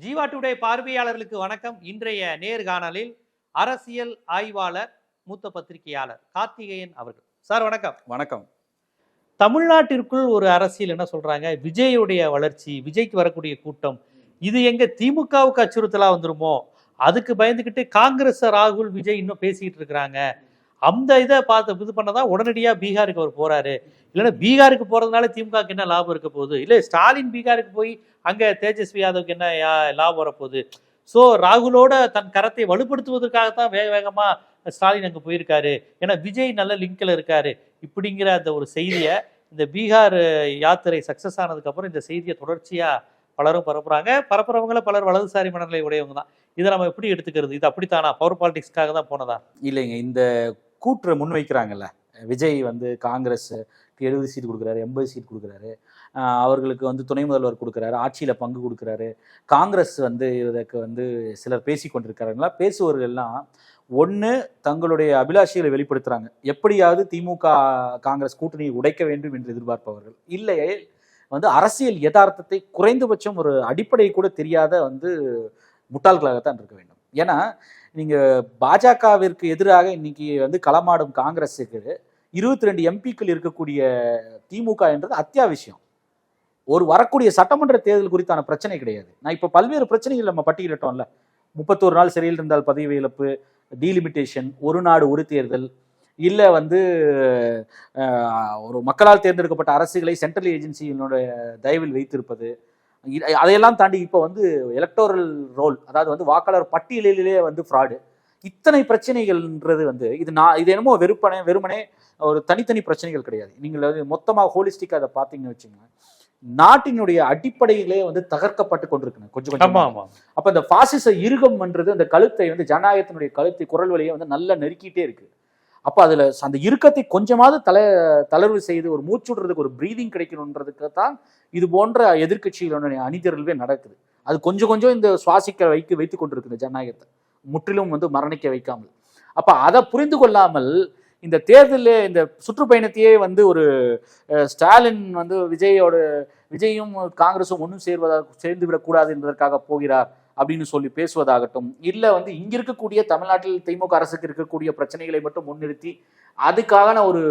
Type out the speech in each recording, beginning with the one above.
Jeeva today பார்வையாளர்களுக்கு வணக்கம். இன்றைய நேர்காணலில் அரசியல் ஆய்வாளர் மூத்த பத்திரிகையாளர் கார்த்திகேயன் அவர்கள். சார் வணக்கம். வணக்கம். தமிழ்நாட்டிற்குள் ஒரு அரசியல் என்ன சொல்றாங்க? விஜயுடைய வளர்ச்சி விஜய்க்கு வரக்கூடிய கூட்டம் இது எங்க திமுகவுக்கு அச்சுறுத்தலா வந்துருமோ? அதுக்கு பயந்துக்கிட்டு காங்கிரஸ் ராகுல் விஜய் இன்னும் பேசிக்கிட்டு இருக்கிறாங்க. அந்த இதை பார்த்து இது பண்ணதான் உடனடியாக பீகாருக்கு அவர் போறாரு. இல்லைன்னா பீகாருக்கு போறதுனால திமுகவுக்கு என்ன லாபம் இருக்க போகுது? இல்லை ஸ்டாலின் பீகாருக்கு போய் அங்கே தேஜஸ்வி யாதவுக்கு என்ன யா- லாபம் வரப்போகுது? ஸோ ராகுலோட தன் கரத்தை வலுப்படுத்துவதற்காகத்தான் வேக வேகமா ஸ்டாலின் அங்கே போயிருக்காரு. ஏன்னா விஜய் நல்ல லிங்க்ல இருக்காரு. இப்படிங்கிற அந்த ஒரு செய்தியை இந்த பீகார் யாத்திரை சக்சஸ் ஆனதுக்கு அப்புறம் இந்த செய்தியை தொடர்ச்சியா பலரும் பரப்புறாங்க. பரப்புறவங்கள பலர் வலதுசாரி மனநிலை உடையவங்க தான். இதை நம்ம எப்படி எடுத்துக்கிறது? இது அப்படித்தானா? பவர் பாலிடிக்ஸ்க்காக தான் போனதா? இல்லைங்க இந்த கூற்று முன்வைக்கிறாங்கல்ல விஜய் வந்து காங்கிரஸ் எழுபது சீட் கொடுக்குறாரு எண்பது சீட் கொடுக்குறாரு. அவர்களுக்கு வந்து துணை முதல்வர் கொடுக்குறாரு ஆட்சியில் பங்கு கொடுக்குறாரு. காங்கிரஸ் வந்து இதற்கு வந்து சிலர் பேசி கொண்டிருக்கிறாங்களா பேசுவவர்கள்லாம் ஒன்று தங்களுடைய அபிலாஷைகளை வெளிப்படுத்துகிறாங்க எப்படியாவது திமுக காங்கிரஸ் கூட்டணியை உடைக்க வேண்டும் என்று எதிர்பார்ப்பவர்கள். இல்லையே வந்து அரசியல் யதார்த்தத்தை குறைந்தபட்சம் ஒரு அடிப்படை கூட தெரியாத வந்து முட்டாள்களாகத்தான் இருக்க வேண்டும். ஏன்னா நீங்க பாஜகவிற்கு எதிராக இன்னைக்கு வந்து களமாடும் காங்கிரஸுக்கு இருபத்தி ரெண்டு எம்பிக்கள் இருக்கக்கூடிய திமுக என்றது அத்தியாவசியம். ஒரு வரக்கூடிய சட்டமன்ற தேர்தல் குறித்தான பிரச்சனை கிடையாது. நான் இப்போ பல்வேறு பிரச்சனைகள் நம்ம பட்டியலிட்டோம்ல. முப்பத்தோரு நாள் சிறையில் இருந்தால் பதவி இழப்பு டீலிமிட்டேஷன் ஒரு நாடு ஒரு தேர்தல் இல்லை வந்து ஒரு மக்களால் தேர்ந்தெடுக்கப்பட்ட அரசுகளை சென்ட்ரல் ஏஜென்சியினுடைய தயவில் வைத்திருப்பது அதையெல்லாம் தாண்டி இப்போ வந்து எலக்டோரல் ரோல் அதாவது வந்து வாக்காளர் பட்டியலிலே வந்து ஃப்ராடு இத்தனை பிரச்சனைகள்ன்றது வந்து இது நான் இது என்னமோ வெறுப்பனே வெறுமனே ஒரு தனித்தனி பிரச்சனைகள் கிடையாது. நீங்கள் வந்து மொத்தமாக ஹோலிஸ்டிக்காக அதை பார்த்தீங்கன்னு வச்சுங்க நாட்டினுடைய அடிப்படையிலே வந்து தகர்க்கப்பட்டு கொண்டிருக்கணும் கொஞ்சம் கொஞ்சம். அப்ப இந்த பாசிச இருகம்ன்றது அந்த கழுத்தை வந்து ஜனநாயகத்தினுடைய கழுத்தை குரல் வழியை வந்து நல்லா நெருக்கிட்டே இருக்கு. அப்போ அதில் அந்த இறுக்கத்தை கொஞ்சமாவது தலை தளர்வு செய்து ஒரு மூச்சுடுறதுக்கு ஒரு ப்ரீதிங் கிடைக்கணுன்றதுக்கு தான் இது போன்ற எதிர்க்கட்சிகளுடைய அணிதிரல்வே நடக்குது. அது கொஞ்சம் கொஞ்சம் இந்த சுவாசிக்க வைக்க வைத்து கொண்டிருக்குது ஜனநாயகத்தை. முற்றிலும் வந்து மரணிக்க வைக்காமல். அப்போ அதை புரிந்து கொள்ளாமல் இந்த தேர்தலில் இந்த சுற்றுப்பயணத்தையே வந்து ஒரு ஸ்டாலின் வந்து விஜயோட விஜயும் காங்கிரஸும் ஒன்றும் சேர்வதாக சேர்ந்து விடக்கூடாது என்பதற்காக போகிறார். அப்படின்னு சொல்லி பேசுவதாகட்டும் இல்லை வந்து இங்க இருக்கக்கூடிய தமிழ்நாட்டில் திமுக அரசுக்கு இருக்கக்கூடிய பிரச்சனைகளை மட்டும் முன்னிறுத்தி அதுக்கான ஒரு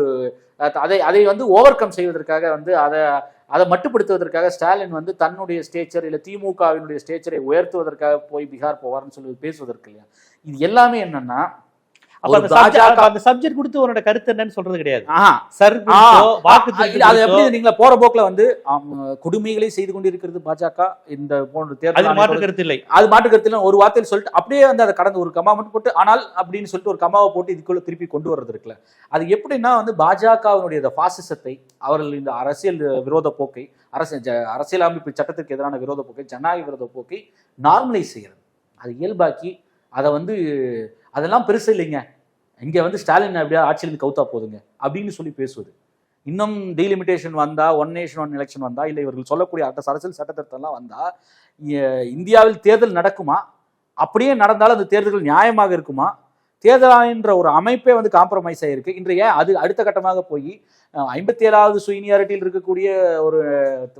அதை அதை வந்து ஓவர் கம் செய்வதற்காக வந்து அதை அதை மட்டுப்படுத்துவதற்காக ஸ்டாலின் வந்து தன்னுடைய ஸ்டேச்சர் இல்லை திமுகவினுடைய ஸ்டேச்சரை உயர்த்துவதற்காக போய் பீகார் போவார்னு சொல்லி பேசுவதற்கு இல்லையா? இது எல்லாமே என்னன்னா அப்ப அந்த சப்ஜெக்ட் கொடுத்து உன்னோட கருத்து என்னன்னு சொல்றது கிடையாது. சர் வாக்கு அது எப்படி நீங்களா போற போக்குல வந்து கொடுமைகளை செய்து கொண்டிருக்கிறது பாஜக இந்த போன்ற தேர்தல் மாற்று கருத்து இல்லை. அது மாட்டு கருத்துல ஒரு வார்த்தையில் சொல்லிட்டு அப்படியே வந்து அதை கடந்து ஒரு கமா மட்டும் போட்டு ஆனால் அப்படின்னு சொல்லிட்டு ஒரு கமாவை போட்டு இதுக்குள்ள திருப்பி கொண்டு வர்றது இருக்குல்ல. அது எப்படின்னா வந்து பாஜகவினுடைய பாசிசத்தை அவர்கள் இந்த அரசியல் விரோத போக்கை அரசு அரசியலமைப்பு சட்டத்திற்கு எதிரான விரோத போக்கை ஜனநாயக விரோத போக்கை நார்மலைஸ் செய்யறது. அது இயல்பாக்கி அதை வந்து அதெல்லாம் பெருசு இல்லைங்க. இங்கே வந்து ஸ்டாலின் அப்படியே ஆட்சியிலிருந்து கவுத்தா போதுங்க. அப்படின்னு சொல்லி பேசுவது. இன்னும் டீலிமிட்டேஷன் வந்தால் ஒன் நேஷன் ஒன் எலெக்ஷன் வந்தால் இல்லை இவர்கள் சொல்லக்கூடிய அரசு அரசியல் சட்டத்திருத்தம்லாம் வந்தால் இந்தியாவில் தேர்தல் நடக்குமா? அப்படியே நடந்தாலும் அந்த தேர்தல்கள் நியாயமாக இருக்குமா? தேர்தல் ஆணையன்ற ஒரு அமைப்பே வந்து காம்ப்ரமைஸ் ஆகிருக்கு இன்றைய அது அடுத்த கட்டமாக போய் ஐம்பத்தி ஏழாவது சுயனியாரிட்டியில் இருக்கக்கூடிய ஒரு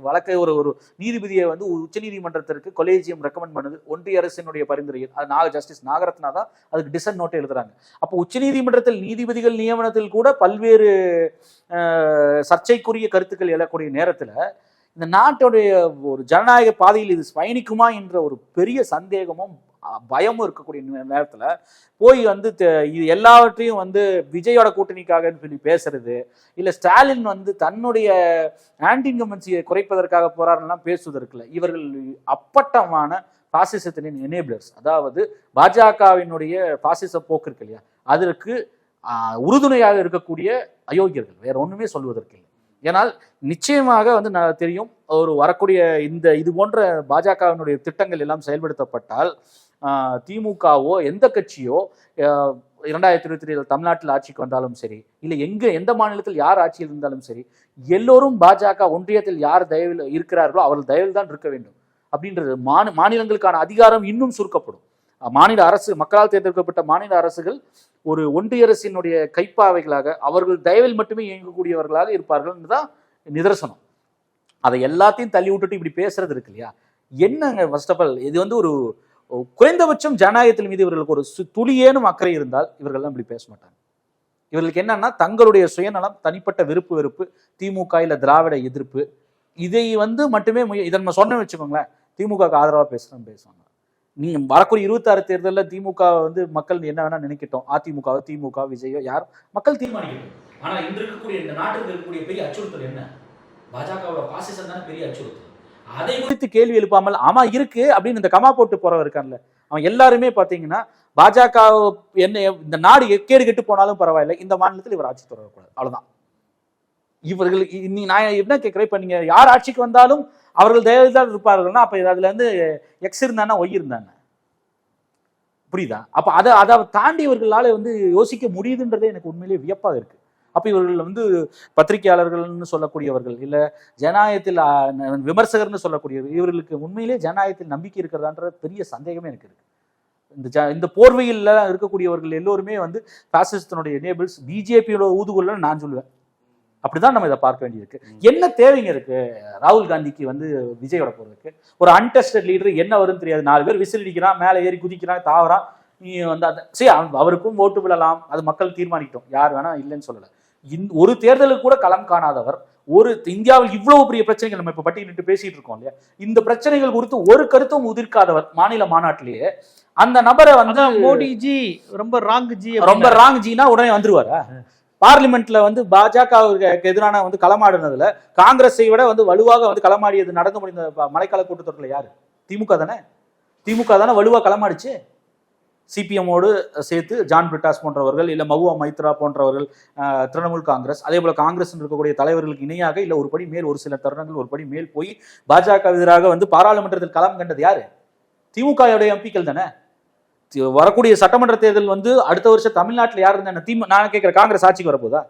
வழக்கை ஒரு ஒரு நீதிபதியை வந்து உச்சநீதிமன்றத்திற்கு கொலேஜியம் ரெக்கமெண்ட் பண்ணுது. ஒன்றிய அரசினுடைய பரிந்துரையில். அது நாக ஜஸ்டிஸ் நாகரத்னா தான் அதுக்கு டிசன் நோட்டை எழுதுறாங்க. அப்போ உச்சநீதிமன்றத்தில் நீதிபதிகள் நியமனத்தில் கூட பல்வேறு சர்ச்சைக்குரிய கருத்துக்கள் எழக்கூடிய நேரத்தில் இந்த நாட்டுடைய ஒரு ஜனநாயக பாதையில் இது பயணிக்குமா என்ற ஒரு பெரிய சந்தேகமும் பயமும் இருக்கக்கூடிய நேரத்தில் நேரத்துல போய் வந்து இது எல்லாவற்றையும் வந்து விஜயோட கூட்டணிக்காக சொல்லி பேசுறது இல்ல ஸ்டாலின் வந்து தன்னுடைய ஆன்டி இன்கம்பன்சியை குறைப்பதற்காக போறாருலாம் பேசுவதற்குல இவர்கள் அப்பட்டமான பாசிசத்தின் எனேபிளர்ஸ் அதாவது பாஜகவினுடைய பாசிச போக்கு இருக்கு இல்லையா? அதற்கு உறுதுணையாக இருக்கக்கூடிய அயோக்கியர்கள். வேற ஒண்ணுமே சொல்வதற்கு இல்லை. ஏனால் நிச்சயமாக வந்து நான் தெரியும் ஒரு வரக்கூடிய இந்த இது போன்ற பாஜகவினுடைய திட்டங்கள் எல்லாம் செயல்படுத்தப்பட்டால் திமுகவோ எந்த கட்சியோ இரண்டாயிரத்தி இருபத்தி ஏழு தமிழ்நாட்டில் ஆட்சிக்கு வந்தாலும் சரி இல்லை எங்கே எந்த மாநிலத்தில் யார் ஆட்சியில் இருந்தாலும் சரி எல்லோரும் பாஜக ஒன்றியத்தில் யார் தயவில் இருக்கிறார்களோ அவர்கள் தயவில் தான் இருக்க வேண்டும். அப்படின்றது மாநி மாநிலங்களுக்கான அதிகாரம் இன்னும் சுருக்கப்படும். மாநில அரசு மக்களால் தேர்ந்தெடுக்கப்பட்ட மாநில அரசுகள் ஒரு ஒன்றிய அரசினுடைய கைப்பாவைகளாக அவர்கள் தயவில் மட்டுமே இயங்கக்கூடியவர்களாக இருப்பார்கள் தான் நிதர்சனம். அதை எல்லாத்தையும் தள்ளி விட்டுட்டு இப்படி பேசுறது இருக்கு இல்லையா? என்னங்க ஃபர்ஸ்ட் ஆஃப் ஆல் இது வந்து ஒரு குறைந்தபட்சம் ஜனநாயகத்தின் மீது இவர்களுக்கு ஒரு சு- துளியேனும் அக்கறை இருந்தால் இவர்கள்லாம் இப்படி பேச மாட்டாங்க. இவர்களுக்கு என்னன்னா தங்களுடைய சுயநலம் தனிப்பட்ட விருப்பு வெறுப்பு திமுக இல்ல திராவிட எதிர்ப்பு இதை வந்து மட்டுமே இதை நம்ம சொன்னேன்னு வச்சுக்கோங்களேன் திமுகவுக்கு ஆதரவா பேசுறோம் பேசுவாங்க. நீ வரக்கூடிய இருபத்தாறு தேர்தலில் திமுக வந்து மக்கள் என்ன வேணா நினைக்கட்டும். அதிமுக திமுக விஜயோ யார் மக்கள் தீர்மானிக்கட்டும். ஆனா இன்று இருக்கக்கூடிய இந்த நாட்டுக்கு இருக்கக்கூடிய பெரிய அச்சுறுத்தல் என்ன? பாஜகவோட பாசிசம் தானே பெரிய அச்சுறுத்தல். அதை குறித்து கேள்வி எழுப்பாமல் ஆமா இருக்கு அப்படின்னு இந்த கமா போட்டு போறவர் இருக்கான்ல அவன் எல்லாருமே பாத்தீங்கன்னா பாஜக என்ன இந்த நாடு கேடு கெட்டு போனாலும் பரவாயில்லை இந்த மாநிலத்தில் இவர் ஆட்சி தொடரக்கூடாது. அவ்வளவுதான். இவர்கள் இ- நீ நான் என்ன கேட்கிறேன்? இப்ப நீங்க யார் ஆட்சிக்கு வந்தாலும் அவர்கள் தேவைதான் இருப்பார்கள்னா அப்ப அதுல இருந்து எக்ஸ் இருந்தானா ஒய் இருந்தானே? புரியுதா? அப்ப அதை அதை தாண்டி இவர்களால வந்து யோசிக்க முடியுதுன்றதே எனக்கு உண்மையிலேயே வியப்பாக இருக்கு. அப்ப இவர்கள் வந்து பத்திரிகையாளர்கள்னு சொல்லக்கூடியவர்கள் இல்ல ஜனநாயகத்தில் விமர்சகர்னு சொல்லக்கூடியவர்கள் இவர்களுக்கு உண்மையிலே ஜனநாயகத்தில் நம்பிக்கை இருக்கிறதான்ற பெரிய சந்தேகமே எனக்கு இருக்கு. இந்த ஜ இந்த போர்வையில் இருக்கக்கூடியவர்கள் எல்லோருமே வந்து பாசிசத்தினுடைய எனேபிள்ஸ் பிஜேபியோட ஊதுகுள்ள நான் சொல்லுவேன். அப்படிதான் நம்ம இதை பார்க்க வேண்டியிருக்கு. என்ன தேவைங்க இருக்கு? ராகுல் காந்திக்கு வந்து விஜயோட போறதுக்கு. ஒரு அன்டெஸ்டட் லீடர் என்ன வரும்னு தெரியாது. நாலு பேர் விசில் அடிக்கிறான் மேலே ஏறி குதிக்கிறான் தாவறான். நீ வந்து அந்த சரி அவன் அவருக்கும் ஓட்டு விழலாம். அது மக்கள் தீர்மானிக்கட்டும். யார் வேணா இல்லைன்னு சொல்லலை. ஒரு தேர்தலுக்கு கூட களம் காணாதவர் ஒரு இந்தியாவில் இவ்வளவு பெரிய பிரச்சனைகள் நம்ம இப்ப பட்டியலிட்டு பேசிட்டு இருக்கோம் இல்லையா? இந்த பிரச்சனைகள் குறித்து ஒரு கருத்தும் உதிர்க்காதவர் மாநில மாநாட்டிலேயே. அந்த நபரை வந்து அதான் மோடிஜி ரொம்ப ராங் ஜி ரொம்ப ராங் ஜீனா உடனே வந்துருவாரா? பார்லிமெண்ட்ல வந்து பாஜகவுக்கு எதிரான வந்து களமாடுனதுல காங்கிரஸை விட வந்து வலுவாக வந்து களமாடியது நடந்து முடிந்த மழைக்கால கூட்டத்தொடரில் யாரு? திமுக தானே? திமுக தானே வலுவா களமாடிச்சு? சிபிஎம்மோடு சேர்த்து ஜான் பிரிட்டாஸ் போன்றவர்கள் இல்லை மகுவா மைத்ரா போன்றவர்கள் திரிணாமுல் காங்கிரஸ் அதே போல் காங்கிரஸ் இருக்கக்கூடிய தலைவர்களுக்கு இணையாக இல்லை ஒரு படி மேல் ஒரு சில தருணங்கள் ஒரு படி மேல் போய் பாஜக எதிராக வந்து பாராளுமன்றத்தில் களம் கண்டது யாரு? திமுகவுடைய எம்பிக்கள் தானே? தி- வரக்கூடிய சட்டமன்ற தேர்தல் வந்து அடுத்த வருஷம் தமிழ்நாட்டில் யார் இருந்தா திமு நான் கேட்குற காங்கிரஸ் ஆட்சிக்கு வரப்போதா?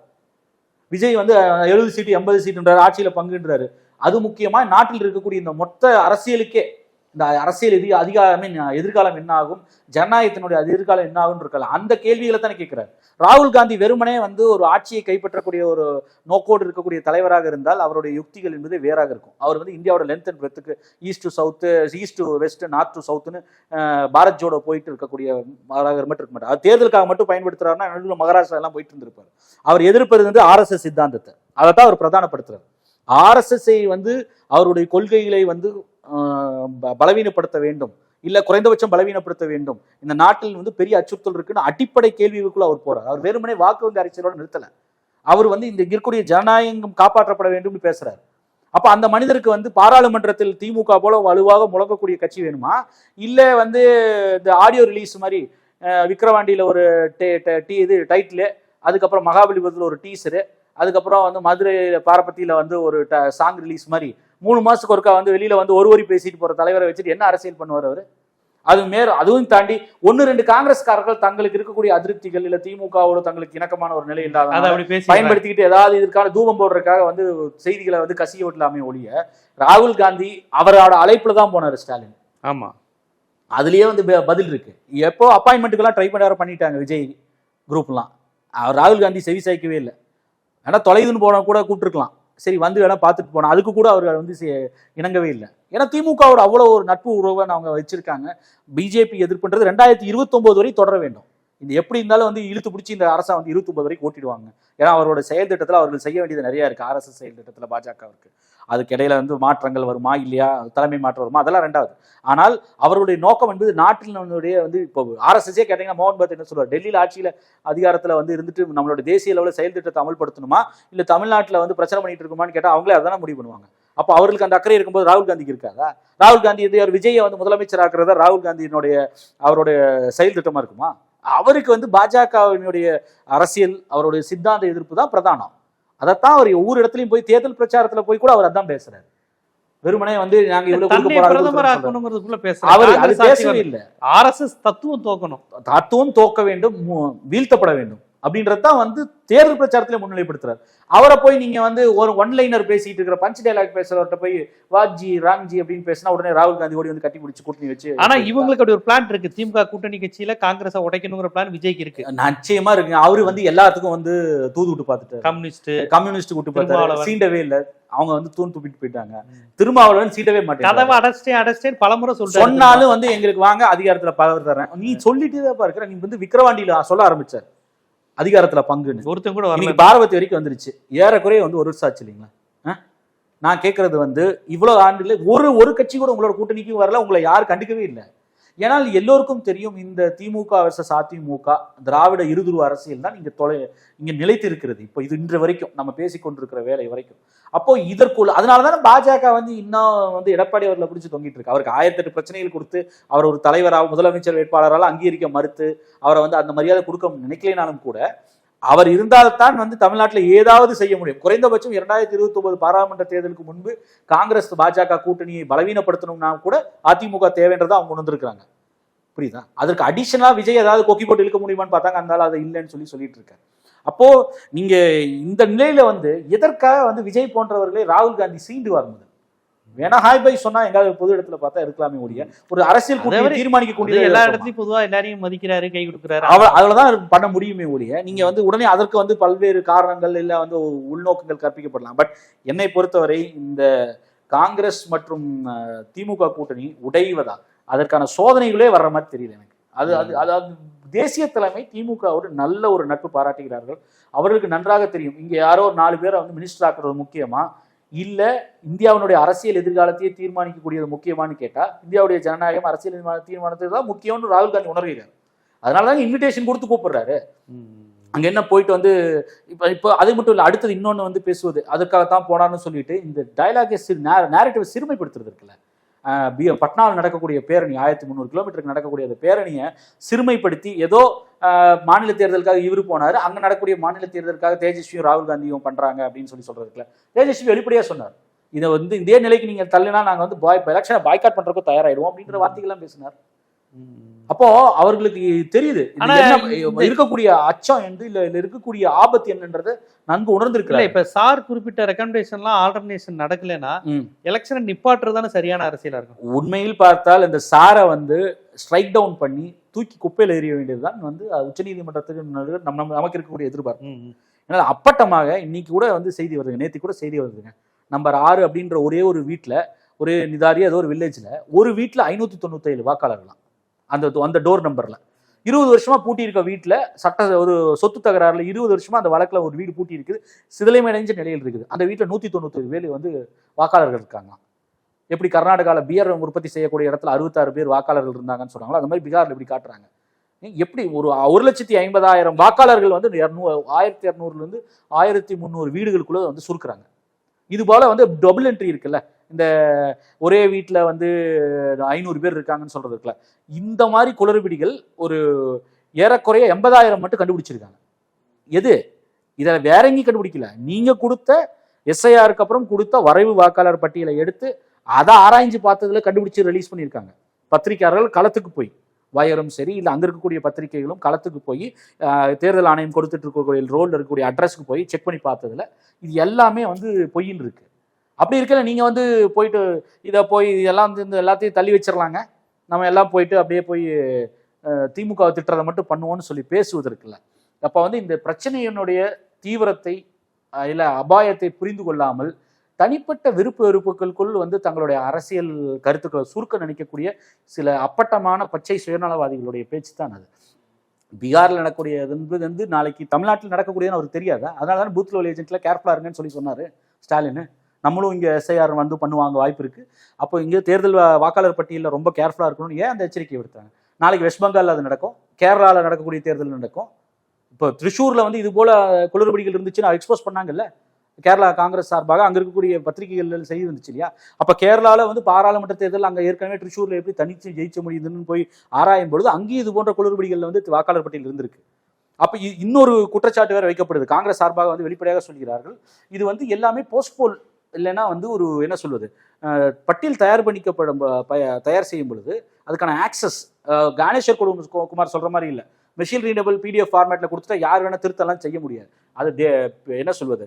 விஜய் வந்து எழுபது சீட்டு எண்பது சீட்டுன்றாரு ஆட்சியில் பங்குன்றாரு. அது முக்கியமாக நாட்டில் இருக்கக்கூடிய இந்த மொத்த அரசியலுக்கே இந்த அரசியல் எதி அதிகாரம் எதிர்காலம் என்ன ஆகும் ஜனநாயகத்தினுடைய எதிர்காலம் என்ன ஆகும் இருக்கல அந்த கேள்விகளை தானே கேட்கிறார். ராகுல் காந்தி வெறுமனே வந்து ஒரு ஆட்சியை கைப்பற்றக்கூடிய ஒரு நோக்கோடு இருக்கக்கூடிய தலைவராக இருந்தால் அவருடைய யுக்திகள் என்பது வேறாக இருக்கும். அவர் வந்து இந்தியாவோட length and பிரெத்துக்கு east to south east to west north to சவுத்துன்னு Bharat Jodo போயிட்டு இருக்கக்கூடிய மாறாக மட்டும் இருக்க மாட்டார். அது தேர்தலுக்காக மட்டும் பயன்படுத்துறாருன்னா நடுவில் மகாராஷ்டிரா எல்லாம் போயிட்டு இருந்திருப்பார். அவர் எதிர்ப்பது வந்து ஆர்எஸ்எஸ் சித்தாந்தத்தை. அதை தான் அவர் பிரதானப்படுத்துறாரு. ஆர்எஸ்எஸ்ஐ வந்து அவருடைய கொள்கைகளை வந்து பலவீனப்படுத்த வேண்டும். இல்ல குறைந்தபட்சம் பலவீனப்படுத்த வேண்டும். இந்த நாட்டில் வந்து பெரிய அச்சுறுத்தல் இருக்குன்னு அடிப்படை கேள்விக்குள்ள அவர் போறார். அவர் வெறுமனே வாக்கு வங்கி அரசியலோட நிறுத்தல. அவர் வந்து இந்த இருக்கக்கூடிய ஜனநாயகம் காப்பாற்றப்பட வேண்டும்னு பேசுறாரு. அப்ப அந்த மனிதருக்கு வந்து பாராளுமன்றத்தில் திமுக போல வலுவாக முழங்கக்கூடிய கட்சி வேணுமா? இல்ல வந்து இந்த ஆடியோ ரிலீஸ் மாதிரி அஹ், விக்கிரவாண்டியில ஒரு டே- இது டைட்டிலு அதுக்கப்புறம் மகாபலிபுரத்தில் ஒரு டீசரு அதுக்கப்புறம் வந்து மதுரை பாரபத்தியில வந்து ஒரு சாங் ரிலீஸ் மாதிரி மூணு மாசத்துக்கு ஒருக்கா வந்து வெளியில வந்து ஒரு வரி பேசிட்டு போற தலைவரை வச்சுட்டு என்ன அரசியல் பண்ணுவார் அவரு? அது மேல அதுவும் தாண்டி ஒன்னு ரெண்டு காங்கிரஸ்காரர்கள் தங்களுக்கு இருக்கக்கூடிய அதிருப்திகள் இல்ல திமுகவோட தங்களுக்கு இணக்கமான ஒரு நிலை இல்லாத பயன்படுத்திக்கிட்டு ஏதாவது இதற்கான தூபம் போடுறதுக்காக வந்து செய்திகளை வந்து கசிய விடலாமே ஒழிய ராகுல் காந்தி அவரோட அழைப்புல தான் போனாரு ஸ்டாலின். ஆமா. அதுலயே வந்து பதில் இருக்கு. எப்போ அப்பாயின்மெண்ட்டுக்கெல்லாம் ட்ரை பண்ண பண்ணிட்டாங்க விஜய் குரூப்லாம் அவர் ராகுல் காந்தி செவி சாய்க்கவே இல்லை. ஏன்னா தொலைதுன்னு போன கூட கூப்பிட்டுருக்கலாம். சரி வந்து வேணா பார்த்துட்டு போனோம் அதுக்கு கூட அவர் வந்து இணங்கவே இல்லை. ஏன்னா திமுகவோட அவ்வளோ ஒரு நட்பு உறவை அவங்க வச்சிருக்காங்க. பிஜேபி எதிர்ப்புன்றது ரெண்டாயிரத்தி இருபத்தொம்போது வரை தொடர வேண்டும். இது எப்படி இருந்தாலும் வந்து இழுத்து பிடிச்சி இந்த அரசை வந்து இருபத்தொன்பது வரைக்கும் ஓட்டிடுவாங்க. ஏன்னா அவரோட செயல் திட்டத்தில் அவர்கள் செய்ய வேண்டியது நிறைய இருக்கு. ஆர்எஸ்எஸ் செயல் திட்டத்தில் பாஜகவிற்கு. அதுக்கு இடையில வந்து மாற்றங்கள் வருமா இல்லையா? தலைமை மாற்றம் வருமா? அதெல்லாம் ரெண்டாவது. ஆனால் அவருடைய நோக்கம் என்பது நாட்டினுடைய வந்து இப்போ ஆர்எஸ்எஸ்ஸே கேட்டீங்கன்னா மோகன் பத் என்ன சொல்றாரு? டெல்லியில் ஆட்சியில அதிகாரத்துல வந்து இருந்துட்டு நம்மளோட தேசிய அளவில் செயல் திட்டத்தை அமல்படுத்தணுமா? இல்லை தமிழ்நாட்டுல வந்து பிரச்சனை பண்ணிட்டு இருக்குமான்னு கேட்டா அவங்களே அதான முடிவு பண்ணுவாங்க. அப்போ அவர்களுக்கு அந்த அக்கறை இருக்கும்போது ராகுல் காந்திக்கு இருக்காதா ராகுல் காந்தி வந்து அவர் விஜயை வந்து முதலமைச்சர் ஆக்குறதா ராகுல் காந்தியினுடைய அவருடைய செயல் திட்டமா இருக்குமா? அவருக்கு வந்து பாஜகவினுடைய அரசியல் அவருடைய சித்தாந்த எதிர்ப்பு தான் பிரதானம். அதைத்தான் அவர் ஒவ்வொரு இடத்துலயும் போய் தேர்தல் பிரச்சாரத்துல போய் கூட அவர் அதான் பேசுறாரு. வெறுமனே வந்து நாங்க இவ்வளவு பேசவே இல்லை. ஆர்எஸ்எஸ் தத்துவம் தோக்கணும். தத்துவம் தோக்க வேண்டும் வீழ்த்தப்பட வேண்டும். அப்படின்றது தான் வந்து தேர்தல் பிரச்சாரத்துல முன்னிலைப்படுத்துறாரு. அவரை போய் நீங்க வந்து ஒரு ஒன் லைனர் பேசிட்டு இருக்கிற பஞ்ச் டைலாக் பேசுறவர்கிட்ட போய் வாஜி ராம்ஜி அப்படின்னு பேசினா உடனே ராகுல் காந்தி ஓடி வந்து கட்டி பிடிச்சி கூட்டணி வச்சு ஆனா இவங்களுக்கு அப்படி ஒரு பிளான் இருக்கு. திமுக கூட்டணி கட்சியில காங்கிரஸை உடைக்கணுங்கிற பிளான் விஜய்க்கு இருக்கு. நிச்சயமா இருக்குங்க அவரு வந்து எல்லாத்துக்கும் வந்து தூது விட்டு பார்த்துட்டாரு. கம்யூனிஸ்ட் கம்யூனிஸ்ட் விட்டு பார்த்தாரு. சீண்டவே இல்ல. அவங்க வந்து தூண் துப்பிட்டு போயிட்டாங்க. திருமாவளவன் சீண்டவே மாட்டேன். கதவை அடைச்சிட்டேன் அடைச்சிட்டேன் பலமுறை சொல்றாரு. சொன்னாலும் வந்து எங்களுக்கு வாங்க அதிகாரத்துல பவர் தரேன். நீ சொல்லிட்டே தான் இருக்கிற. நீ வந்து விக்கிரவாண்டியில சொல்ல ஆரம்பிச்சார். அதிகாரத்துல பங்குன்னு. ஒருத்தன் கூட வரல. பாரபத்தி வரைக்கும் வந்துருச்சு. ஏறக்குறைய வந்து ஒரு வருஷம் ஆச்சு இல்லைங்களா? நான் கேட்கறது வந்து இவ்வளவு ஆண்டுல ஒரு ஒரு கட்சி கூட உங்களோட கூட்டணிக்கும் வரல உங்களை யாரும் கண்டுக்கவே இல்லை. ஏன்னால் எல்லோருக்கும் தெரியும் இந்த திமுக versus அதிமுக திராவிட இருதுருவ அரசியல் தான் இங்கே தொலை இங்கே நிலைத்து இருக்கிறது இப்போ இது இன்று வரைக்கும் நம்ம பேசிக்கொண்டிருக்கிற வேலை வரைக்கும். அப்போ இதற்குள்ள அதனால தானே பாஜக வந்து இன்னும் வந்து எடப்பாடி அவர்களை பிடிச்சி தொங்கிட்டு இருக்கு. அவருக்கு ஆயிரத்தெட்டு பிரச்சனைகள் கொடுத்து அவர் ஒரு தலைவராக முதலமைச்சர் வேட்பாளரால் அங்கீகரிக்க மறுத்து அவரை வந்து அந்த மரியாதை கொடுக்க நினைக்கலைனாலும் கூட அவர் இருந்தால்தான் வந்து தமிழ்நாட்டில் ஏதாவது செய்ய முடியும். குறைந்தபட்சம் இரண்டாயிரத்தி இருபத்தி ஒன்பது பாராளுமன்ற தேர்தலுக்கு முன்பு காங்கிரஸ் பாஜக கூட்டணியை பலவீனப்படுத்தணும்னா கூட அதிமுக தேவைன்றதை அவங்க கொண்டு புரியுதா? அதற்கு அடிஷனலாக விஜய் ஏதாவது கொக்கி போட்டு இழுக்க முடியுமான்னு பார்த்தாங்க. அந்த அதை இல்லைன்னு சொல்லி சொல்லிட்டு இருக்காரு. அப்போ நீங்க இந்த நிலையில வந்து எதற்காக வந்து விஜய் போன்றவர்களை ராகுல் காந்தி சீண்டு முதல் வேணா ஹாய் பை சொன்னா எங்காவது பொது இடத்துல பார்த்தா இருக்கலாமே ஒழிய. ஒரு அரசியல் கூட்டணி தீர்மானிக்க அது எல்லா கூடிய இடத்துலயும் பொதுவா எல்லாரையும் மதிக்கிறாரு கை கொடுக்குறாரு. அவ அதுலதான் பண்ண முடியுமே ஒழிய. நீங்க வந்து உடனே அதற்கு வந்து பல்வேறு காரணங்கள் இல்ல வந்து உள்நோக்கங்கள் கற்பிக்கப்படலாம். பட் என்னை பொறுத்தவரை இந்த காங்கிரஸ் மற்றும் திமுக கூட்டணி உடைவதா? அதற்கான சோதனைகளே வர்ற மாதிரி தெரியல எனக்கு. அது அது அதாவது தேசிய தலைமை திமுகவோடு நல்ல ஒரு நட்பு பாராட்டுகிறார்கள். அவர்களுக்கு நன்றாக தெரியும். இங்க யாரோ ஒரு நாலு பேரை வந்து மினிஸ்டர் ஆக்குறது முக்கியமா? இல்லை இந்தியாவினுடைய அரசியல் எதிர்காலத்தையே தீர்மானிக்கக்கூடியது முக்கியமான்னு கேட்டால் இந்தியாவுடைய ஜனநாயகம் அரசியல் தீர்மானத்தை தீர்மானத்துக்கு தான் முக்கியம்னு ராகுல் காந்தி உணர்கிறார். அதனால தான் இன்விடேஷன் கொடுத்து கூப்பிடுறாரு. அங்கே என்ன போயிட்டு வந்து இப்போ இப்போ அது மட்டும் இல்லை அடுத்தது இன்னொன்று வந்து பேசுவது அதுக்காகத்தான் போனான்னு சொல்லிட்டு இந்த டயலாகை நேரட்டிவ் சிறுமைப்படுத்துறது இருக்குல்ல. பட்னாவில் நடக்கக்கூடிய பேரணி ஆயிரத்தி முந்நூறு கிலோமீட்டருக்கு நடக்கக்கூடிய அந்த பேரணியை சிறுமைப்படுத்தி ஏதோ மாநில தேர்தலுக்காக இவர் போனார் அங்க நடக்கக்கூடிய மாநில தேர்தலுக்காக தேஜஸ்வியும் ராகுல் காந்தியும் பண்றாங்க அப்படின்னு சொல்லி சொல்றதுக்குல தேஜஸ்வி வெளிப்படையா சொன்னார். இதை வந்து இதே நிலைக்கு நீங்க தள்ளினா நாங்க வந்து பாய் எலெக்ஷனை பாய்காட் பண்றதுக்கு தயாராயிடுவோம் அப்படின்ற வார்த்தைகள்லாம் பேசினார். அப்போ அவர்களுக்கு தெரியுது. இருக்கக்கூடிய அச்சம் என்று இல்ல இல்ல இருக்கக்கூடிய ஆபத்து என்னன்றதை நன்கு இல்ல உணர்ந்திருக்கிறார் இப்ப சார் குறிப்பிட்ட ரெக்கமெண்டேஷன்லாம் ஆல்டர்னேஷன் நடக்கலைன்னா. எலெக்ஷனை நிப்பாட்டுறது தானே சரியான அரசியலா இருக்கும். உண்மையில் பார்த்தால் இந்த சாரை வந்து ஸ்ட்ரைக் டவுன் பண்ணி தூக்கி குப்பையில் எறிய வேண்டியதுதான். வந்து உச்சநீதிமன்றத்துக்கு நம்ம நமக்கு இருக்கக்கூடிய எதிர்பார்ப்பு. ஏன்னா அப்பட்டமாக இன்னைக்கு கூட வந்து செய்தி வருதுங்க. நேற்று கூட செய்தி வருதுங்க. நம்பர் ஆறு அப்படின்ற ஒரே ஒரு வீட்டில் ஒரு நிதாரி ஏதோ ஒரு வில்லேஜில் ஒரு வீட்டில் ஐநூற்றி தொண்ணூத்தேழு வாக்காளர்களாம் அந்த அந்த டோர் நம்பரில் இருபது வருஷமா பூட்டி இருக்க வீட்டில் சட்ட ஒரு சொத்து தகராறுல இருபது வருஷமா அந்த வழக்கில் ஒரு வீடு பூட்டி இருக்குது. சிதிலமடைஞ்ச நிலையில் இருக்குது. அந்த வீட்டில் நூற்றி தொண்ணூற்றி பேர் வந்து வாக்காளர்கள் இருக்காங்க. எப்படி கர்நாடகாவில் பியர் உற்பத்தி செய்யக்கூடிய இடத்துல அறுபத்தாறு பேர் வாக்காளர்கள் இருந்தாங்கன்னு சொன்னாங்களோ அந்த மாதிரி பீகாரில் இப்படி காட்டுறாங்க. எப்படி ஒரு ஒரு லட்சத்தி ஐம்பதாயிரம் வாக்காளர்கள் வந்து இரநூ ஆயிரத்தி இரநூறுலேருந்து ஆயிரத்தி முந்நூறு வீடுகளுக்குள்ளே வந்து சுருக்குறாங்க. இது போல் வந்து டபுள் என்ட்ரி இருக்குல்ல. இந்த ஒரே வீட்டில் வந்து ஐநூறு பேர் இருக்காங்கன்னு சொல்றது இருக்குல்ல. இந்த மாதிரி குளறுபடிகள் ஒரு ஏறக்குறைய எண்பதாயிரம் மட்டும் கண்டுபிடிச்சிருக்காங்க. எது? இதை வேற எங்கேயும் கண்டுபிடிக்கல. நீங்கள் கொடுத்த எஸ்ஐஆருக்கு அப்புறம் கொடுத்த வரைவு வாக்காளர் பட்டியலை எடுத்து அதை ஆராய்ஞ்சு பார்த்ததில் கண்டுபிடிச்சு ரிலீஸ் பண்ணியிருக்காங்க. பத்திரிக்கையாளர்கள் களத்துக்கு போய். வயரும் சரி இல்லை அங்கே இருக்கக்கூடிய பத்திரிகைகளும் களத்துக்கு போய் தேர்தல் ஆணையம் கொடுத்துட்டு இருக்கக்கூடிய ரோல் இருக்கக்கூடிய அட்ரஸ்க்கு போய் செக் பண்ணி பார்த்ததில் இது எல்லாமே வந்து பொய்ன்னு இருக்குது அப்படி இருக்கல நீங்க வந்து போயிட்டு இதை போய் இதெல்லாம் வந்து இந்த எல்லாத்தையும் தள்ளி வச்சிடலாங்க நம்ம எல்லாம் போயிட்டு அப்படியே போய் திமுக திட்டத்தை திட்டுறதை மட்டும் பண்ணுவோம்னு சொல்லி பேசுவது இருக்குல்ல அப்போ வந்து இந்த பிரச்சனையினுடைய தீவிரத்தை இல்லை அபாயத்தை புரிந்து கொள்ளாமல் தனிப்பட்ட விருப்பு வெறுப்புகளுக்குள் வந்து தங்களுடைய அரசியல் கருத்துக்களை சுருக்க நினைக்கக்கூடிய சில அப்பட்டமான பச்சை சுயநலவாதிகளுடைய பேச்சு தான் அது. பீகாரில் நடக்கக்கூடியது என்பது வந்து நாளைக்கு தமிழ்நாட்டில் நடக்கக்கூடியதுன்னு அவருக்கு தெரியாதா? அதனால தான் பூத் லெவல் ஏஜென்ட்ல கேர்ஃபுல்லாக இருங்கன்னு சொல்லி சொன்னார் ஸ்டாலின். நம்மளும் இங்கே எஸ்ஐஆர் வந்து பண்ணுவாங்க வாய்ப்பு இருக்கு. அப்போ இங்கே தேர்தல் வாக்காளர் பட்டியலில் ரொம்ப கேர்ஃபுல்லாக இருக்கணும்னு ஏன் அந்த எச்சரிக்கை விடுத்தாங்க? நாளைக்கு வெஸ்ட் பெங்காலில் அது நடக்கும். கேரளாவில் நடக்கக்கூடிய தேர்தல் நடக்கும். இப்போ திருச்சூர்ல வந்து இது போல குளறுபடிகள் இருந்துச்சுன்னு எக்ஸ்போஸ் பண்ணாங்கல்ல? கேரளா காங்கிரஸ் சார்பாக அங்கே இருக்கக்கூடிய பத்திரிகைகள் செய்தி இருந்துச்சு இல்லையா? அப்போ கேரளாவில் வந்து பாராளுமன்ற தேர்தல் அங்கே ஏற்கனவே திருச்சூர்ல எப்படி தனிச்சு ஜெயிச்ச முடியுதுன்னு போய் ஆராயும் பொழுது அங்கேயும் இது போன்ற குளறுபடிகள் வந்து வாக்காளர் பட்டியல் இருந்திருக்கு. அப்போ இ- இன்னொரு குற்றச்சாட்டு வேற வைக்கப்படுது. காங்கிரஸ் சார்பாக வந்து வெளிப்படையாக சொல்கிறார்கள். இது வந்து எல்லாமே போஸ்ட்போல் இல்லைன்னா வந்து ஒரு என்ன சொல்வது பட்டியல் தயார் பண்ணிக்கப்படும் ப- தயார் செய்யும் பொழுது அதுக்கான ஆக்சஸ் கணேஷர் குமார் சொல்கிற மாதிரி இல்லை. மெஷின் ரீடபிள் பிடிஎஃப் ஃபார்மேட்டில் கொடுத்துட்டா யார் வேணால் திருத்தலாம் செய்ய முடியாது. அது தே- என்ன சொல்வது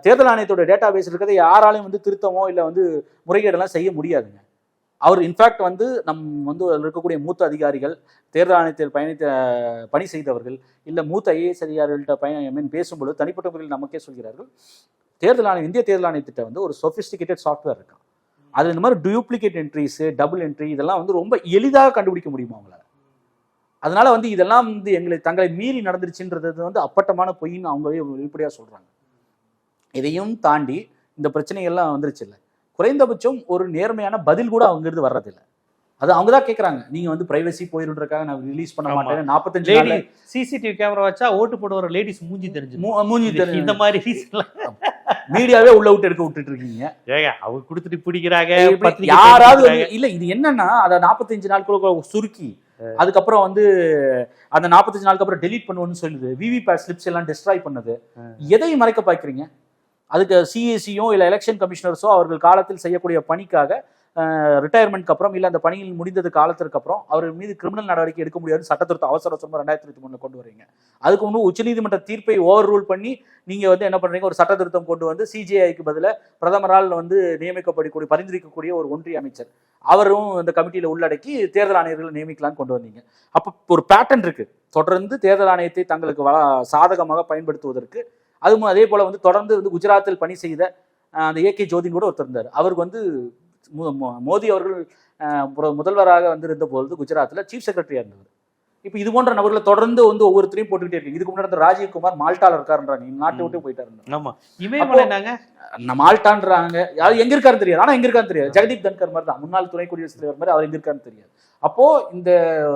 தேர்தல் ஆணையத்தோட டேட்டா பேஸ் இருக்கிறத யாராலையும் வந்து திருத்தமோ இல்லை வந்து முறைகேடெல்லாம் செய்ய முடியாதுங்க. அவர் இன்ஃபேக்ட் வந்து நம் வந்து அதில் இருக்கக்கூடிய மூத்த அதிகாரிகள் தேர்தல் ஆணையத்தில் பயணித்த பணி செய்தவர்கள் இல்லை மூத்த ஐஏஎஸ் அதிகாரிகள்கிட்ட பயண மீன் பேசும்பொழுது தனிப்பட்ட முறையில் நமக்கே சொல்கிறார்கள். தேர்தல் ஆணையம் இந்திய தேர்தல் ஆணையத்திட்ட வந்து ஒரு சொஃபிஸ்டிகேட்டட் சாஃப்ட்வேர் இருக்கான் அது இந்த மாதிரி டூப்ளிகேட் என்ட்ரிஸ் டபுள் என்ட்ரி இதெல்லாம் வந்து ரொம்ப எளிதாக கண்டுபிடிக்க முடியுமா அவங்களால? அதனால வந்து இதெல்லாம் வந்து எங்களை தங்களை மீறி நடந்துருச்சுன்றது வந்து அப்பட்டமான பொய்ன்னு அவங்களே வெளிப்படையாக சொல்றாங்க. இதையும் தாண்டி இந்த பிரச்சனைகள்லாம் வந்துருச்சு இல்லை. குறைந்தபட்சம் ஒரு நேர்மையான பதில் கூட அவங்க இருந்து வர்றதில்லை. அது அவங்க தான் கேட்குறாங்க நீங்க வந்து பிரைவசி போயிருன்றக்காக நான் ரிலீஸ் பண்ண. மாட்டேன் நாற்பத்தஞ்சு லேடி சிசிடிவி கேமரா வச்சா ஓட்டு போடுற லேடிஸ் மூஞ்சி தெரிஞ்சு மூஞ்சி தெரிஞ்சு- இந்த மாதிரி மீடியாவே உள்ள விட்டு எடுக்க விட்டுட்டு இருக்கீங்க. ஏங்க அவங்க கொடுத்துட்டு பிடிக்கிறாங்க யாராவது இல்ல இது என்னன்னா அதை நாற்பத்தஞ்சு நாட்களுக்குள்ள சுருக்கி அதுக்கப்புறம் வந்து அந்த நாற்பத்தஞ்சு நாளுக்கு அப்புறம் டெலீட் பண்ணுவோம்னு சொல்லுது. விவி பேட் ஸ்லிப்ஸ் எல்லாம் டிஸ்ட்ராய் பண்ணுது. எதை மறைக்க பார்க்குறீங்க அதுக்கு சிஎஸ்சியும் இல்லை எலெக்ஷன் கமிஷனர்ஸோ அவர்கள் காலத்தில் செய்யக்கூடிய பணிக்காக ரிட்டையர்மெண்ட்க்கு அப்புறம் இல்லை அந்த பணியில் முடிந்தது காலத்திற்கு அப்புறம் அவர் மீது கிரிமினல் நடவடிக்கை எடுக்க முடியாது சட்டத்திருத்தம் அவசர அவசரமாக ரெண்டாயிரத்தி இருபத்தி மூணில் கொண்டு வரீங்க. அதுக்கு முன்பு உச்சநீதிமன்ற தீர்ப்பை ஓவர் ரூல் பண்ணி நீங்கள் வந்து என்ன பண்ணுறீங்க ஒரு சட்டத்திருத்தம் கொண்டு வந்து சிஜிஐக்கு பதிலாக பிரதமரால் வந்து நியமிக்கப்படக்கூடிய பரிந்துரைக்கக்கூடிய ஒரு ஒன்றிய அமைச்சர் அவரும் அந்த கமிட்டியில் உள்ளடக்கி தேர்தல் ஆணையர்களை நியமிக்கலாம்னு கொண்டு வந்தீங்க. அப்போ ஒரு பேட்டர்ன் இருக்குது தொடர்ந்து தேர்தல் ஆணையத்தை தங்களுக்கு வள சாதகமாக பயன்படுத்துவதற்கு அதுவும் அதே போல் வந்து தொடர்ந்து வந்து குஜராத்தில் பணி செய்த அந்த ஏகே ஜோதின் கூட ஒருத்தர் இருந்தார். அவருக்கு வந்து மோடி அவர்கள் முதல்வராக வந்திருந்த பொழுது குஜராத்தில் சீஃப் செக்ரட்டரியா இருந்தவர். இப்போ இது போன்ற நபர்களை தொடர்ந்து வந்து ஒவ்வொருத்தரையும் போட்டுக்கிட்டே இருக்கீங்க. இதுக்கு முன்னாடி ராஜீவ்குமார் மால்டால இருக்காருன்றாங்க நாட்டை விட்டு போயிட்டாரு ஆமா. இமயமலை என்னங்க? நம்ம மால்டான்றாங்க. யாரு எங்க இருக்காருன்னு தெரியாது. ஆனா எங்க இருக்காருன்னு தெரியாது. ஜெகதீப் தன்கர் மாதிரி தான். முன்னாள் துணை குடியரசுத் தலைவர் மாதிரி அவர் எங்க இருக்காருன்னு தெரியாது. அப்போ இந்த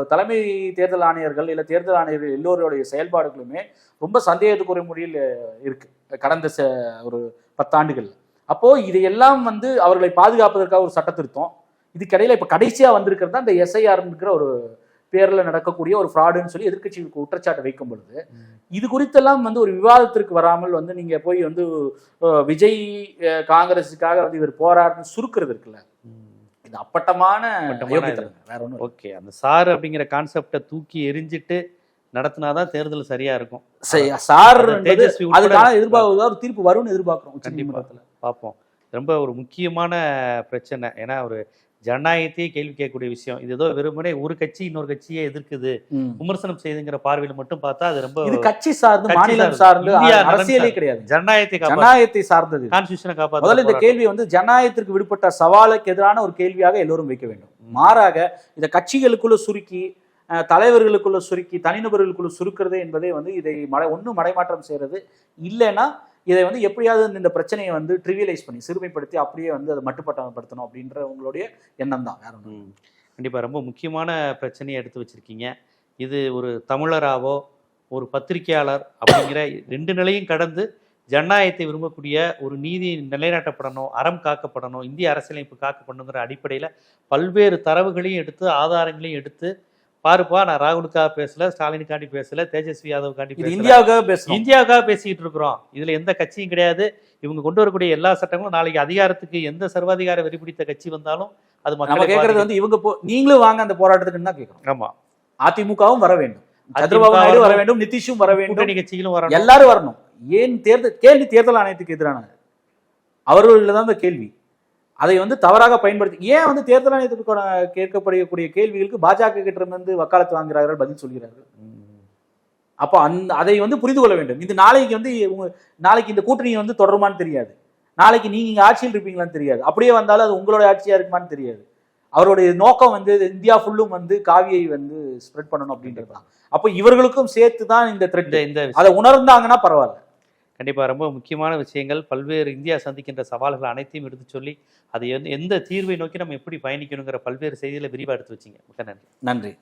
தலைமை தேர்தல் ஆணையர்கள் இல்ல தேர்தல் ஆணையர்கள் எல்லோருடைய செயல்பாடுகளுமே ரொம்ப சந்தேகத்துக்குரிய முறையில் இருக்கு. கடந்த ச- ஒரு பத்தாண்டுகள் அப்போ இதையெல்லாம் வந்து அவர்களை பாதுகாப்பதற்காக ஒரு சட்ட திருத்தம் இதுக்கிடையில இப்ப கடைசியா வந்திருக்கிறது தான் இந்த எஸ்ஐஆர்ங்கிற ஒரு பேர்ல நடக்கக்கூடிய ஒரு ஃப்ராடுன்னு சொல்லி எதிர்க்கட்சிகளுக்கு குற்றச்சாட்டு வைக்கும் பொழுது இது குறித்தெல்லாம் வந்து ஒரு விவாதத்திற்கு வராமல் வந்து நீங்க போய் வந்து விஜய் காங்கிரஸுக்காக வந்து இவர் போராடுன்னு சுருக்குறது இருக்குல்ல? இது அப்பட்டமான. வேற இல்ல. ஓகே அந்த சார் அப்படிங்கிற கான்செப்டை தூக்கி எரிஞ்சிட்டு நடத்தினாதான் தேர்தல் சரியா இருக்கும். சரி, அதுக்கான எதிர்பார்ப்பு ஒரு தீர்ப்பு வரும்னு எதிர்பார்க்கிறோம் உச்சநீதிமன்றத்துல பார்ப்போம். ரொம்ப ஒரு முக்கியமான பிரச்சனை. ஏன்னா ஒரு ஜனநாயகத்தையே கேள்வி கேட்கக்கூடிய விஷயம். இது ஏதோ வெறுமனே ஒரு கட்சி இன்னொரு கட்சியை எதிர்க்குது. விமர்சனம் செய்யுதுங்கிற பார்வையில மட்டும் பார்த்தா அது ரொம்ப இது கட்சி சார்ந்து மாநிலம் சார்ந்து, அரசியலே. கிடையாது. ஜனநாயகத்தை காப்பாற்ற ஜனநாயகத்தை சார்ந்தது கான்ஸ்டியூஷனை முதல்ல இந்த காப்பாற்ற கேள்வி வந்து ஜனநாயகத்திற்கு விடுபட்ட சவாலுக்கு எதிரான ஒரு கேள்வியாக எல்லோரும் வைக்க வேண்டும். மாறாக இதை கட்சிகளுக்குள்ள சுருக்கி அஹ், தலைவர்களுக்குள்ள சுருக்கி தனிநபர்களுக்குள்ள சுருக்கிறது என்பதே வந்து இதை மடை ஒன்றும் மடைமாற்றம் செய்யறது இல்லைன்னா இதை வந்து எப்படியாவது இந்த பிரச்சனையை வந்து ட்ரிவியலைஸ் பண்ணி சிறுமைப்படுத்தி அப்படியே வந்து அதை மட்டுப்பட்டப்படுத்தணும் அப்படின்ற உங்களுடைய எண்ணம் தான் வேற ஒன்றும் கண்டிப்பாக ரொம்ப முக்கியமான பிரச்சனையை எடுத்து வச்சிருக்கீங்க. இது ஒரு தமிழராவோ ஒரு பத்திரிகையாளர் அப்படிங்கிற ரெண்டு நிலையும் கடந்து ஜனநாயகத்தை விரும்பக்கூடிய ஒரு நீதி நிலைநாட்டப்படணும் அறம் காக்கப்படணும் இந்திய அரசியலமைப்பு காக்கப்படணுங்கிற அடிப்படையில் பல்வேறு தரவுகளையும் எடுத்து ஆதாரங்களையும் எடுத்து பாருப்பா நான் ராகுலுக்காக பேசல ஸ்டாலினுக்காண்டி பேசல தேஜஸ்வி யாதவுக்காண்டி பேசல. இந்தியாவுக்காக பேசணும் இந்தியாவுக்காக பேசிக்கிட்டு இருக்கிறோம். இதுல எந்த கட்சியும் கிடையாது. இவங்க கொண்டு வரக்கூடிய எல்லா சட்டங்களும் நாளைக்கு அதிகாரத்துக்கு எந்த சர்வாதிகார வெறி பிடித்த கட்சி வந்தாலும் அது நம்ம மக்களை கேட்கறது. வந்து இவங்க போ நீங்களும் வாங்க அந்த போராட்டத்துக்குன்னு தான் கேட்கிறோம் ஆமா. அதிமுகவும் வர வேண்டும். சந்திரபாபு நாயுடு வர. வேண்டும் நிதிஷும் வர வேண்டும். கூட்டணி கட்சிகளும் வரணும். எல்லாரும் வரணும். ஏன் தேர்தல் கேள்வி தேர்தல் ஆணையத்துக்கு எதிரானது? அவர்கள் தான் இந்த கேள்வி. அதை வந்து தவறாக பயன்படுத்தி ஏன் வந்து தேர்தல் ஆணையத்துக்கு கொ- கேட்கப்படக்கூடிய கேள்விகளுக்கு பாஜக கிட்ட இருந்து வக்காலத்து வாங்குகிறார்கள் பதில் சொல்கிறார்கள்? அப்போ அந்த அதை வந்து புரிந்து கொள்ள வேண்டும். இது நாளைக்கு வந்து நாளைக்கு இந்த கூட்டணி வந்து தொடருமான்னு தெரியாது. நாளைக்கு நீங்க இங்க ஆட்சியில் இருப்பீங்களான்னு தெரியாது. அப்படியே வந்தாலும் அது உங்களோட ஆட்சியா இருக்குமான்னு தெரியாது. அவருடைய நோக்கம் வந்து இந்தியா ஃபுல்லும் வந்து காவியை வந்து ஸ்ப்ரெட் பண்ணணும் அப்படின்றது தான் அப்போ இவர்களுக்கும் சேர்த்து தான் இந்த இந்த த்ரெட் இந்த அதை உணர்ந்தாங்கன்னா பரவாயில்ல. கண்டிப்பாக ரொம்ப முக்கியமான விஷயங்கள். பல்வேறு இந்தியா சந்திக்கின்ற சவால்கள் அனைத்தையும் எடுத்து சொல்லி அது எந்த- எந்த தீர்வை நோக்கி நம்ம எப்படி பயணிக்கணுங்கிற பல்வேறு செய்திகளை விரிவாக எடுத்து வச்சீங்க. மிக நன்றி. நன்றி.